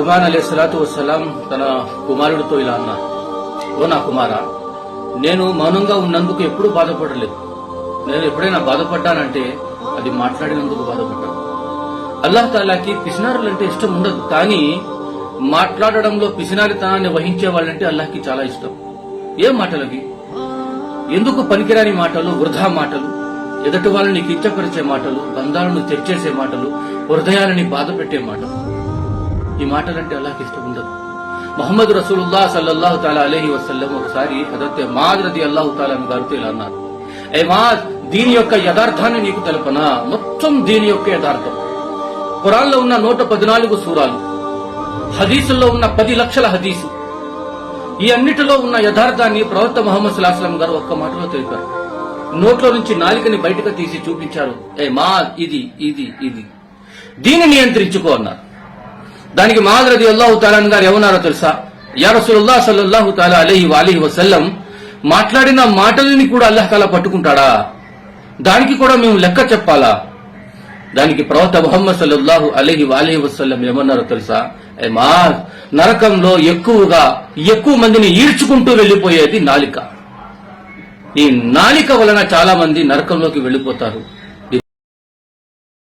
లుకుమాన్ అలీ సలాతు వసలాం తన కుమారుడితో ఇలా అన్నారు ఓ నా కుమారా నేను మౌనంగా ఉన్నందుకు ఎప్పుడూ బాధపడలేదు. నేను ఎప్పుడైనా బాధపడ్డానంటే అది మాట్లాడినందుకు బాధపడ్డాను. అల్లాహ్ తాలాకి పిసినారులంటే ఇష్టం ఉండదు కానీ మాట్లాడడంలో పిసినారితనాన్ని వహించే వాళ్ళంటే అల్లాహ్కి చాలా ఇష్టం. ఏం మాటలు అవి ఎందుకు పనికిరాని మాటలు వృధా మాటలు ఎదుటి వాళ్ళని కించపరిచే మాటలు బంధాలను తెచ్చేసే మాటలు హృదయాలని బాధ పెట్టే మాటలు? ఈ మాటలంటే అల్లాహ్కి ఇష్టం ఉండదు. మహమ్మద్ రసూలుల్లా సల్లల్లాహు తాలా అలహి వసల్లం ఒకసారి హజరత్ మాద్ రది అల్లాహు తాలా గారితో ఇలా అన్నారు. ఏ మాద్ దీని యొక్క యథార్థాన్ని నీకు తెలపన? మొత్తం దీని యొక్క యథార్థం. ఖురాన్లో ఉన్న నూట పద్నాలుగు సూరాలు హదీసుల్లో ఉన్న పది లక్షల హదీసు ఈ అన్నిటిలో ఉన్న యథార్థాన్ని ప్రవక్త మొహమ్మద్ సులాస్లం గారు ఒక్క మాటలో తెలిపారు. నోట్లో నుంచి నాలికని బయటకు తీసి చూపించారు. ఏ మా ఇది ఇది ఇది. దీన్ని నియంత్రించుకో అన్నారు. దానికి మాదరది అల్లాహు తాలాన్ గారు ఏమన్నారో తెలుసా? యారసుల్లా సల్లల్లాహు తాలా అలహి వాలిహి వసల్లం మాట్లాడిన మాటలని కూడా అల్లాహ్ తాలా పట్టుకుంటాడా? దానికి కూడా మేము లెక్క చెప్పాలా? దానికి ప్రవక్త మొహమ్మద్ సల్లల్లాహు అలహి వాలిహి వసల్లం ఏమన్నారో తెలుసా? ఏ మా నరకంలో ఎక్కువగా ఎక్కువ మందిని ఈడ్చుకుంటూ వెళ్ళిపోయేది నాలిక. ఈ నాలిక వలన చాలా మంది నరకంలోకి వెళ్ళిపోతారు